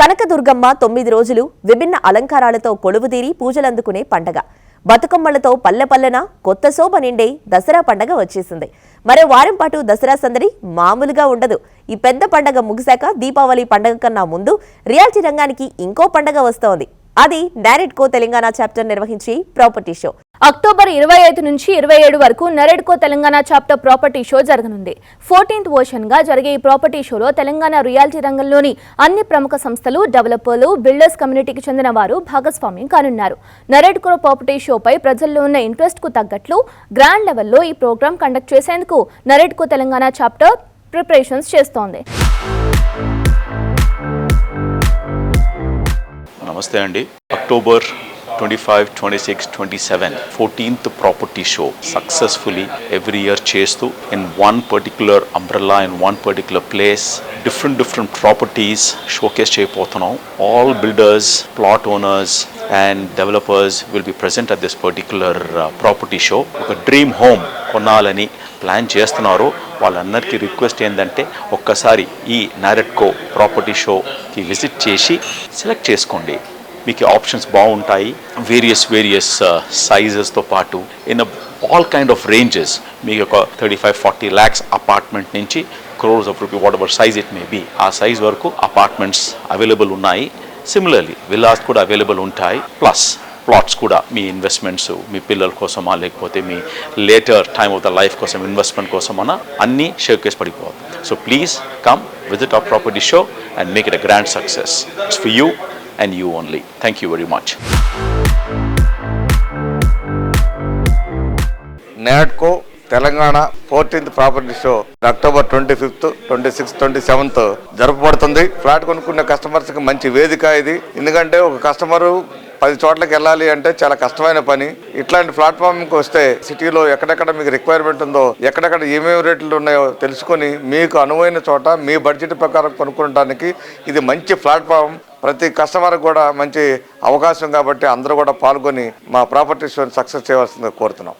కనకదుర్గమ్మ తొమ్మిది రోజులు విభిన్న అలంకారాలతో కొలువుదీరి పూజలందుకునే పండగ. బతుకమ్మలతో పల్లె పల్లెన కొత్త శోభ నిండే దసరా పండగ వచ్చేసింది. మరో వారం పాటు దసరా సందడి మామూలుగా ఉండదు. ఈ పెద్ద పండగ ముగిశాక దీపావళి పండగ కన్నా ముందు రియాలిటీ రంగానికి ఇంకో పండగ వస్తోంది. అది నారెడ్కో తెలంగాణ చాప్టర్ నిర్వహించే ప్రాపర్టీ షో. అక్టోబర్ ఇరవై ఐదు నుంచి ఇరవై ఏడు వరకు NAREDCO Telangana chapter property show జరగనుంది. ఫోర్టీన్త్ ఓషన్గా గా జరిగే ఈ ప్రాపర్టీ షోలో తెలంగాణ రియాలిటీ రంగంలోని అన్ని ప్రముఖ సంస్థలు డెవలపర్లు బిల్డర్స్ కమ్యూనిటీకి చెందిన వారు భాగస్వామ్యం కానున్నారు. నరేడ్కో ప్రాపర్టీ షోపై ప్రజల్లో ఉన్న ఇంట్రెస్ట్కు తగ్గట్లు గ్రాండ్ లెవెల్లో ఈ ప్రోగ్రాం కండక్ట్ చేసేందుకు నరేడ్కో తెలంగాణ చాప్టర్ ప్రిపరేషన్స్ చేస్తోంది. నమస్తే అండి. October twenty five twenty six twenty seven fourteenth property show successfully every year చేస్తూ in one particular umbrella in one particular place different different properties showcase చేయబోతున్నాం. All builders plot owners and developers will be present at this particular property show ఒక dream home కొనాలని plan చేస్తున్నారు. వాళ్ళందరికీ request ఏంటంటే ఒక్కసారి ఈ NAREDCO property షోకి visit చేసి సెలెక్ట్ చేసుకోండి. మీకు ఆప్షన్స్ బాగుంటాయి. వేరియస్ వేరియస్ సైజెస్తో పాటు in all kind of ranges మీకు ఒక thirty five forty lakhs apartment నుంచి crores of rupee whatever size it may be ఆ సైజ్ వరకు అపార్ట్మెంట్స్ అవైలబుల్ ఉన్నాయి. సిమిలర్లీ విల్లాస్ కూడా అవైలబుల్ ఉంటాయి. ప్లస్ ప్లాట్స్ కూడా మీ ఇన్వెస్ట్మెంట్స్ మీ పిల్లల కోసమా లేకపోతే మీ later time of the life కోసం ఇన్వెస్ట్మెంట్ కోసమన్నా అన్నీ showcase పడిపోవాలి so please come visit our property show and make it a grand success it's for you and you only thank you very much NAREDCO Telangana fourteenth property show October twenty fifth twenty sixth twenty seventh జరపబడుతుంది. Flat కొనుక్కునే కస్టమర్స్కి మంచి వేదిక ఇది. ఎందుకంటే ఒక customer పది చోట్లకి వెళ్ళాలి అంటే చాలా కష్టమైన పని. ఇట్లాంటి ప్లాట్ఫామ్కి వస్తే సిటీలో ఎక్కడెక్కడ మీకు రిక్వైర్మెంట్ ఉందో ఎక్కడెక్కడ ఏమేమి రేట్లు ఉన్నాయో తెలుసుకొని మీకు అనువైన చోట మీ బడ్జెట్ ప్రకారం కొనుక్కోవడానికి ఇది మంచి ప్లాట్ఫామ్. ప్రతి కస్టమర్ కూడా మంచి అవకాశం కాబట్టి అందరూ కూడా పాల్గొని మా ప్రాపర్టీ సక్సెస్ చేయవలసిందిగా కోరుతున్నాం.